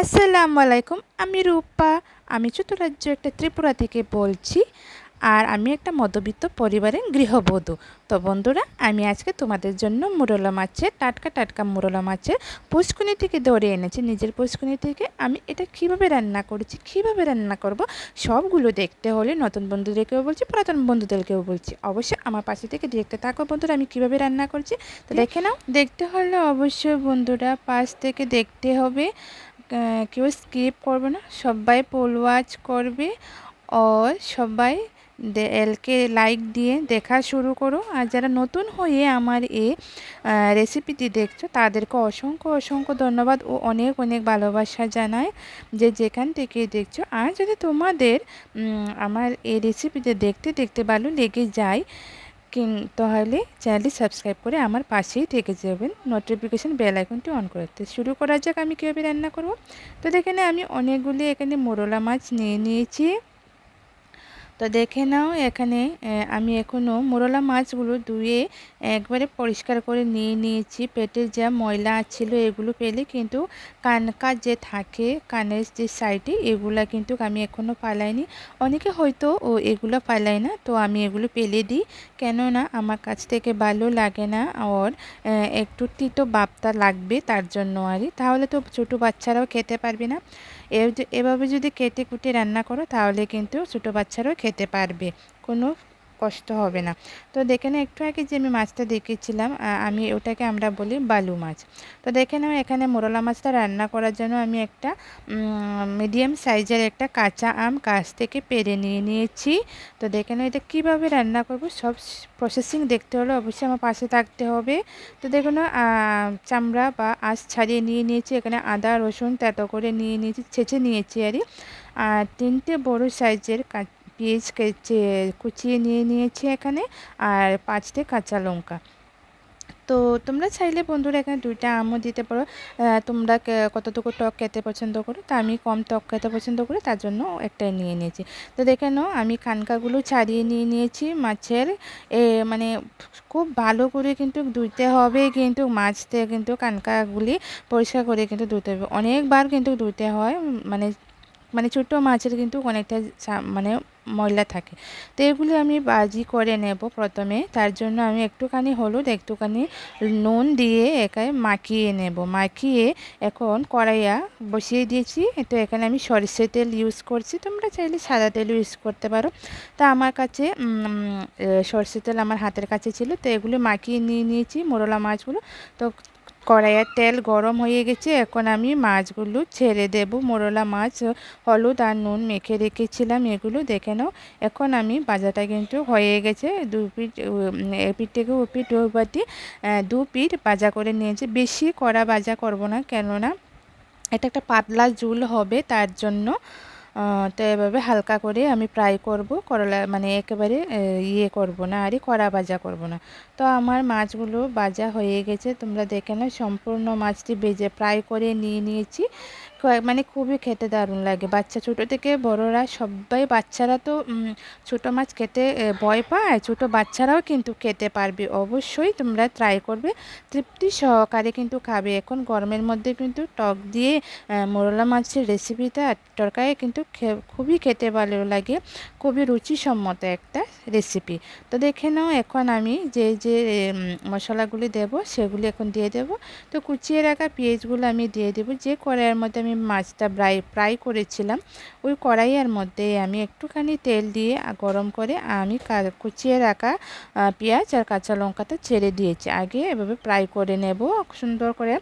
আসসালামু আলাইকুম আমি রূপা। আমি চতুরাজ্য একটা ত্রিপুরা থেকে বলছি আর আমি একটা মধ্যবিত্ত পরিবারের গৃহবধূ। তো বন্ধুরা, আমি আজকে তোমাদের জন্য মুরলা মাছের, টাটকা টাটকা মুরলা মাছের পুষ্কুনি থেকে ধরে এনেছি। নিজের পুষ্কুনি থেকে আমি এটা কীভাবে রান্না করেছি, কীভাবে রান্না করব, সবগুলো দেখতে হলে নতুন বন্ধুদেরকেও বলছি, পুরাতন বন্ধুদেরকেও বলছি। অবশ্যই আমার পাশে থেকে দেখতে থাকো বন্ধুরা, আমি কীভাবে রান্না করছি। তো দেখে নাও, দেখতে হলে অবশ্যই বন্ধুরা পাশ থেকে দেখতে হবে। কেউ স্কিপ করবে না। সবাই পোল ওয়াচ করবে ও সবাই এলকে লাইক দিয়ে দেখা শুরু করো। আর যারা নতুন হয়ে আমার এই রেসিপিটি দেখছ, তাদেরকে অসংখ্য অসংখ্য ধন্যবাদ ও অনেক অনেক ভালোবাসা জানায় যে যেখান থেকে দেখছ। আর যদি তোমাদের আমার এই রেসিপিতে দেখতে দেখতে ভালো লেগে যায় কিন, তাহলে চ্যানেলটি সাবস্ক্রাইব করে আমার পাশেই থেকে যাবেন। নোটিফিকেশান বেল আইকনটি অন করতে শুরু করা যাক আমি কীভাবে রান্না করব। তো দেখেন আমি অনেকগুলি এখানে মোরলা মাছ নিয়ে নিয়েছি। তো দেখে নাও এখানে আমি এখনও মোরলা মাছগুলো ধুয়ে একবারে পরিষ্কার করে নিয়ে নিয়েছি। পেটের যা ময়লা ছিল এগুলো পেলে কিন্তু কানকা যে থাকে, কানের যে সাইডে, এগুলা কিন্তু আমি এখনও পালাইনি অনেকে হয়তো ও এগুলো পালাই না, তো আমি এগুলো পেলে দিই। কেননা আমার কাছ থেকে ভালো লাগে না ওর একটু তিতো বাপতা লাগবে তার জন্য আর তাহলে তো ছোটো বাচ্চারাও খেতে পারবে না। এভাবে যদি কেটে কুটে রান্না করো তাহলে কিন্তু ছোটো বাচ্চারাও খেতে পারবে। কোনো কষ্ট হবে না। তো দেখে নাও, একটু আগে যে আমি মাছটা দেখেছিলাম আমি ওটাকে আমরা বলি বালু মাছ। তো দেখে নাও, এখানে মোরলা মাছটা রান্না করার জন্য আমি একটা মিডিয়াম সাইজের একটা কাঁচা আম কাছ থেকে পেরে নিয়ে নিয়েছি। তো দেখে নাও, এটা কীভাবে রান্না করব, সব প্রসেসিং দেখতে হলে অবশ্যই আমার পাশে থাকতে হবে। তো দেখে দেখুন চামড়া বা আঁশ ছাড়িয়ে নিয়ে নিয়েছি, এখানে আদা, রসুন, তেতো করে নিয়ে নিয়েছি, ছেঁচে নিয়েছি আর আর তিনটে বড় সাইজের পেঁয়াজ কেচে, কুচিয়ে নিয়ে নিয়েছি এখানে আর পাঁচটে কাঁচা লঙ্কা। তো তোমরা চাইলে বন্ধুরা এখানে দুইটা আমও দিতে পারো। তোমরা কতটুকু টক খেতে পছন্দ করো, তা আমি কম টক খেতে পছন্দ করি, তার জন্য একটাই নিয়ে নিয়েছি। তো দেখে নাও, আমি কানকাগুলো ছাড়িয়ে নিয়ে নিয়েছি মাছের। এ মানে খুব ভালো করে কিন্তু ধুইতে হবে, কিন্তু মাছতে কিন্তু কানকাগুলি পরিষ্কার করে কিন্তু ধুতে হবে। অনেকবার কিন্তু ধুতে হয় মানে মানে ছোটো মাছের কিন্তু অনেকটা মানে ময়লা থাকে। তো এগুলি আমি বাজি করে নেব প্রথমে। তার জন্য আমি একটুখানি হলুদ, একটুখানি নুন দিয়ে একাই মাখিয়ে নেব। মাখিয়ে এখন কড়াইয়া বসিয়ে দিয়েছি। তো এখানে আমি সরিষে তেল ইউজ করছি। তোমরা চাইলে সাদা তেল ইউজ করতে পারো। তা আমার কাছে সরষে তেল আমার হাতের কাছে ছিল। তো এগুলো মাখিয়ে নিয়ে নিয়েছি মোরলা মাছগুলো। তো কড়াইয়ের তেল গরম হয়ে গেছে। এখন আমি মাছগুলো ছেড়ে দেব। মোরলা মাছ, হলুদ আর নুন মেখে রেখেছিলাম এগুলো, দেখে নাও। এখন আমি বাজাটা কিন্তু হয়ে গেছে। দু পিঠ এপিঠ থেকে ও পিঠ ওপাটি দু পিঠ বাজা করে নিয়েছি। বেশি কড়া বাজা করব না, কেননা এটা একটা পাতলা ঝুল হবে, তার জন্য তো এভাবে হালকা করে আমি ফ্রাই করব। করলা মানে একেবারে ইয়ে করব না আরই কড়া ভাজা করব না। তো আমার মাছগুলো ভাজা হয়ে গেছে, তোমরা দেখে না সম্পূর্ণ মাছটি বেজে ফ্রাই করে নিয়ে নিয়েছি। মানে খুবই খেতে দারুণ লাগে। বাচ্চা ছোটো থেকে বড়রা সবাই বাচ্চারা তো ছোটো মাছ খেতে ভয় পায়। ছোটো বাচ্চারাও কিন্তু খেতে পারবে। অবশ্যই তোমরা ট্রাই করবে। তৃপ্তি সহকারে কিন্তু খাবে। এখন গরমের মধ্যে কিন্তু টক দিয়ে মোরলা মাছের রেসিপিটা তরকারি কিন্তু খুবই খেতে ভালো লাগে। খুবই রুচিসম্মত একটা রেসিপি তো দেখে নাও, এখন আমি যে যে মশলাগুলি দেব, সেগুলি এখন দিয়ে দেব। তো কুচিয়ে রাখা পেঁয়াজগুলো আমি দিয়ে দেবো। যে কড়াইয়ের মধ্যে আমি মাছটা ফ্রাই ফ্রাই করেছিলাম। ওই কড়াইয়ের মধ্যে আমি একটুখানি তেল দিয়ে গরম করে আমি কুচিয়ে রাখা পেঁয়াজ আর কাঁচা লঙ্কাটা ছেড়ে দিয়েছি। আগে এভাবে ফ্রাই করে নেব। সুন্দর করে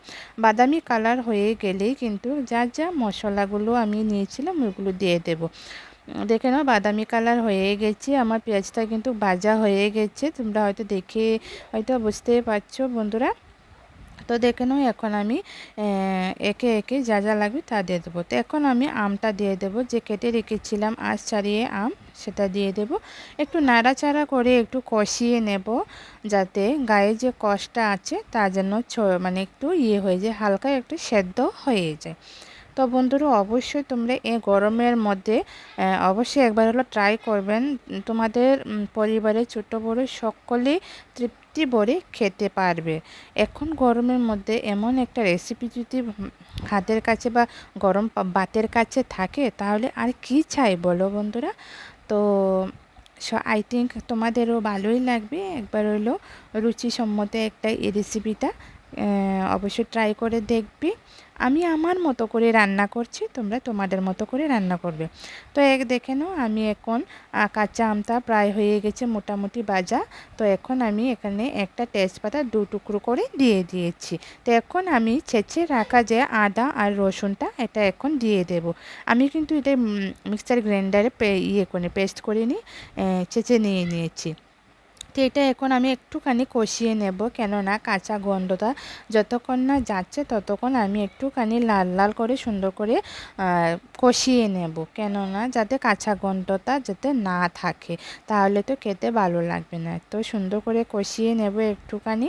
বাদামি কালার হয়ে গেলেই কিন্তু যা যা মশলাগুলো আমি নিয়েছিলাম ওইগুলো দিয়ে দেব। দেখে নাও বাদামি কালার হয়ে গেছে। আমার পেঁয়াজটা কিন্তু ভাজা হয়ে গেছে। তোমরা হয়তো দেখে, হয়তো বুঝতে পারছ বন্ধুরা। তো দেখে নয় এখন আমি একে একে যা যা লাগবে তা দিয়ে দেবো। তো এখন আমি আমটা দিয়ে দেবো, যে কেটে রেখেছিলাম আজ ছাড়িয়ে আম, সেটা দিয়ে দেব। একটু নাড়াচাড়া করে একটু কষিয়ে নেব, যাতে গায়ে যে কষটা আছে তা যেন মানে একটু ইয়ে হয়ে যায়, হালকা একটু সেদ্ধ হয়ে যায়। তো বন্ধুরা, অবশ্যই তোমরা এই গরমের মধ্যে অবশ্যই একবার হলো ট্রাই করবেন। তোমাদের পরিবারে ছোট বড় সকলেই তৃপ্তি ভরে খেতে পারবে। এখন গরমের মধ্যে এমন একটা রেসিপি যদি হাতের কাছে বা গরম বাতের কাছে থাকে, তাহলে আর কি চাই বলো বন্ধুরা? তো, সো আই থিঙ্ক তোমাদেরও ভালোই লাগবে। একবার হলো রুচিসম্মত একটা এই রেসিপিটা অবশ্যই ট্রাই করে দেখবি। আমি আমার মতো করে রান্না করছি, তোমরা তোমাদের মতো করে রান্না করবে। তো এক দেখে নাও, আমি এখন কাঁচা আমটা প্রায় হয়ে গেছে মোটামুটি বাজা তো এখন আমি এখানে একটা তেজপাতা দু টুকরো করে দিয়ে দিয়েছি। তো এখন আমি ছেঁচে রাখা যে আদা আর রসুনটা, এটা এখন দিয়ে দেব। আমি কিন্তু এটা মিক্সার গ্রাইন্ডারে ইয়ে করে পেস্ট করে নিই ছেঁচে নিয়ে নিয়েছি। তো এটা এখন আমি একটুখানি কষিয়ে নেব, কেননা কাঁচা গন্ধটা যতক্ষণ না যাচ্ছে ততক্ষণ আমি একটুখানি লাল লাল করে সুন্দর করে কষিয়ে নেব, কেননা যাতে কাঁচা গন্ধটা যাতে না থাকে, তাহলে তো খেতে ভালো লাগবে না। তো সুন্দর করে কষিয়ে নেব একটুখানি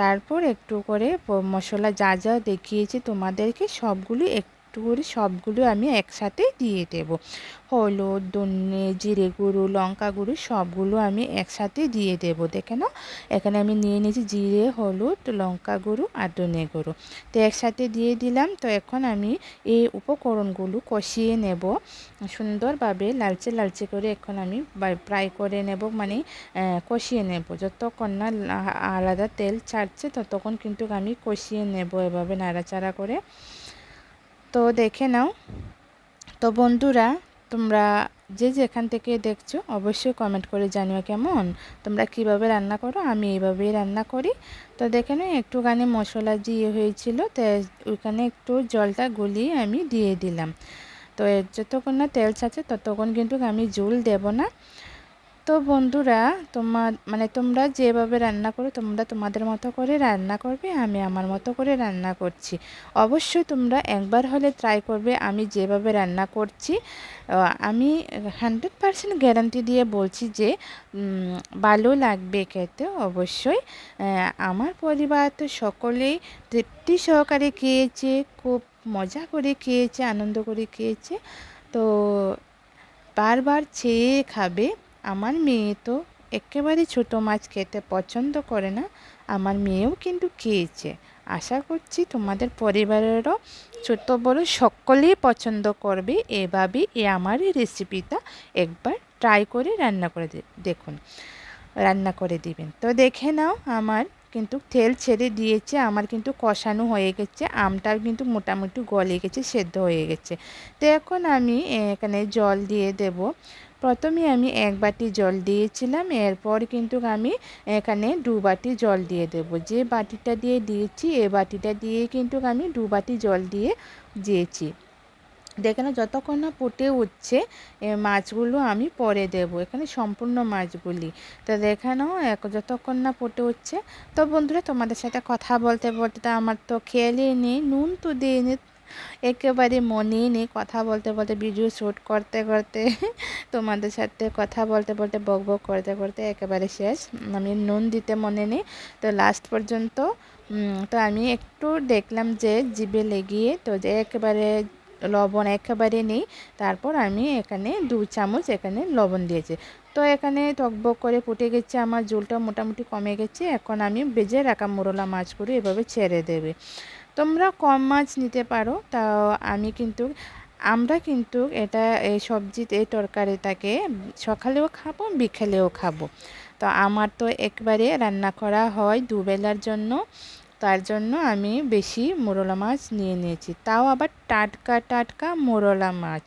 তারপর একটু করে মশলা যা যা দেখিয়েছি তোমাদেরকে সবগুলি একটু একটু করে সবগুলো আমি একসাথে দিয়ে দেব। হলুদ, ধনে, জিরে গুঁড়ো, লঙ্কা গুঁড়ো সবগুলো আমি একসাথে দিয়ে দেব। দেখে নাও, এখানে আমি নিয়ে নিয়েছি জিরে, হলুদ, লঙ্কা গুঁড়ো আর ধনে গুঁড়ো। তো একসাথে দিয়ে দিলাম, তো এখন আমি এই উপকরণগুলো কষিয়ে নেব। সুন্দরভাবে লালচে লালচে করে এখন আমি ফ্রাই করে নেব মানে কষিয়ে নেব। যতক্ষণ না আলাদা তেল ছাড়ছে ততক্ষণ কিন্তু আমি কষিয়ে নেব এভাবে নাড়াচাড়া করে। তো দেখে নাও। তো বন্ধুরা, তোমরা যে যেখান থেকে দেখছ, অবশ্যই কমেন্ট করে জানিও কেমন? তোমরা কীভাবে রান্না করো? আমি এইভাবেই রান্না করি। তো দেখে নাও, একটুখানি মশলা দিয়ে হয়েছিল, তো ওইখানে একটু জলটা গলিয়ে আমি দিয়ে দিলাম। তো যতক্ষণ না তেল ছাড়ছে, ততক্ষণ কিন্তু আমি জল দেব না। তো বন্ধুরা তোমার মানে তোমরা যেভাবে রান্না করো, তোমরা তোমাদের মতো করে রান্না করবে, আমি আমার মতো করে রান্না করছি। অবশ্যই তোমরা একবার হলে ট্রাই করবে, আমি যেভাবে রান্না করছি আমি হান্ড্রেড পারসেন্ট গ্যারান্টি দিয়ে বলছি যে ভালো লাগবে খেতে অবশ্যই। আমার পরিবার তো সকলেই তৃপ্তি সহকারে খেয়েছে, খুব মজা করে খেয়েছে, আনন্দ করে খেয়েছে। তো বারবার চেয়ে খাবে। আমার মেয়ে তো একেবারে ছোটো মাছ খেতে পছন্দ করে না, আমার মেয়েও কিন্তু খেয়েছে। আশা করছি তোমাদের পরিবারেরও ছোট বড় সকলেই পছন্দ করবে এভাবে এ আমার রেসিপিটা একবার ট্রাই করে রান্না করে দেখুন, রান্না করে দিবেন। তো দেখে নাও, আমার কিন্তু তেল ছেড়ে দিয়েছে, আমার কিন্তু কষানো হয়ে গেছে, আমটাও কিন্তু মোটামুটি গলে গেছে, সেদ্ধ হয়ে গেছে। তো এখন আমি এখানে জল দিয়ে দেব। প্রথমে আমি এক বাটি জল দিয়েছিলাম, এরপর কিন্তু আমি এখানে দু বাটি জল দিয়ে দেব। যে বাটিটা দিয়ে দিয়েছি, এ বাটিটা দিয়ে কিন্তু আমি দু বাটি জল দিয়ে দিয়েছি। দেখে না যতক্ষণ না ফুটে উঠছে মাছগুলো আমি পরে দেব, এখানে সম্পূর্ণ মাছগুলি। তো দেখে নাও যতক্ষণ না ফুটে উঠছে। তো বন্ধুরা, তোমাদের সাথে কথা বলতে বলতে আমার তো খেয়ালই নেই, নুন তো দিইনি একেবারে মনেই নেই কথা বলতে বলতে ভিডিও শ্যুট করতে করতে, তোমাদের সাথে কথা বলতে বলতে, বক বক করতে করতে একেবারে শেষ। আমি নুন দিতে মনে নেই। তো লাস্ট পর্যন্ত তো আমি একটু দেখলাম যে জিবে লেগিয়ে, তো যে একেবারে লবণ একেবারে নেই। তারপর আমি এখানে দু চামচ এখানে লবণ দিয়েছি। তো এখানে টকবক করে ফুটে গেছে, আমার জলটা মোটামুটি কমে গেছে। এখন আমি বেজে রাখা মোরলা মাছগুলো এভাবে ছেড়ে দেবে। তোমরা কম মাছ নিতে পারো তা আমি কিন্তু, আমরা কিন্তু এটা, এই সবজিতে এই তরকারিটাকে সকালেও খাব, বিকেলেও খাব। তো আমার তো একবারে রান্না করা হয় দুবেলার জন্য, তার জন্য আমি বেশি মোরলা মাছ নিয়ে নিয়েছি। তাও আবার টাটকা টাটকা মোরলা মাছ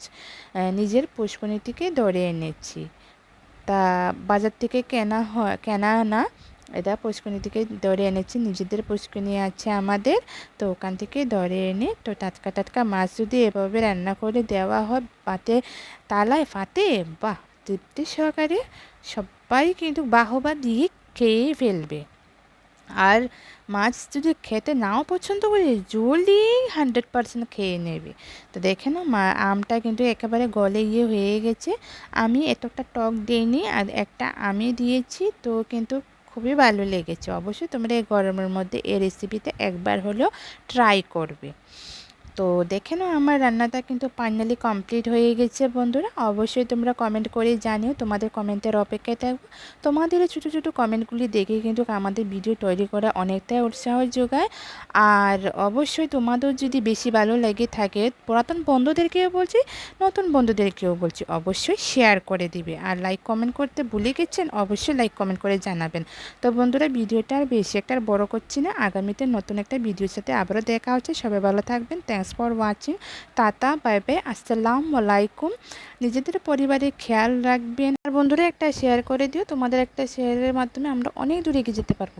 নিজের পুষ্পনি থেকে ধরে এনেছি। তা বাজার থেকে কেনা হয়, কেনা না এটা পুষ্কনি থেকে ধরে এনেছি, নিজেদের পুষ্কনি আছে আমাদের। তো ওখান থেকে ধরে এনে তো টাটকা টাটকা মাছ যদি এভাবে রান্না করে দেওয়া হয়, পাতে, তালায় ফাতে, বাহ! তৃপ্তি সহকারে সবাই কিন্তু বাহবা দিয়ে খেয়ে ফেলবে। আর মাছ যদি খেতে নাও পছন্দ করে, জলদি হান্ড্রেড পারসেন্ট খেয়ে নেবে। তো দেখে না, মা, আমটা কিন্তু একেবারে গলে ইয়ে হয়ে গেছে। আমি এতটা টক দিইনি আর একটা আমি দিয়েছি, তো কিন্তু খুবই ভালো লেগেছে। অবশ্যই তোমরা এই গরমের মধ্যে এই রেসিপিটা একবার হলেও ট্রাই করবে। তো দেখে নাও আমার রান্নাটা কিন্তু ফাইনালি কমপ্লিট হয়ে গেছে বন্ধুরা। অবশ্যই তোমরা কমেন্ট করে জানিও তোমাদের কমেন্টের অপেক্ষায় থাকব। তোমাদের ছোটো ছোটো কমেন্টগুলি দেখে কিন্তু আমাদের ভিডিও তৈরি করা অনেকটাই উৎসাহ যোগায়। আর অবশ্যই তোমাদের যদি বেশি ভালো লেগে থাকে, পুরাতন বন্ধুদেরকেও বলছি, নতুন বন্ধুদেরকেও বলছি, অবশ্যই শেয়ার করে দিবে। আর লাইক কমেন্ট করতে ভুলে গেছেন, অবশ্যই লাইক কমেন্ট করে জানাবেন। তো বন্ধুরা, ভিডিওটা আর বেশি একটা বড় করছি না। আগামীতে নতুন একটা ভিডিওর সাথে আবারও দেখা হচ্ছে। সবাই ভালো থাকবেন। Thanks for watching tata bye bye আসসালামু আলাইকুম নিজেদের পরিবারের খেয়াল রাখবেন। আর বন্ধুরা একটা শেয়ার করে দিও। তোমাদের একটা শেয়ারের মাধ্যমে আমরা অনেক দূরে এগিয়ে যেতে পারব।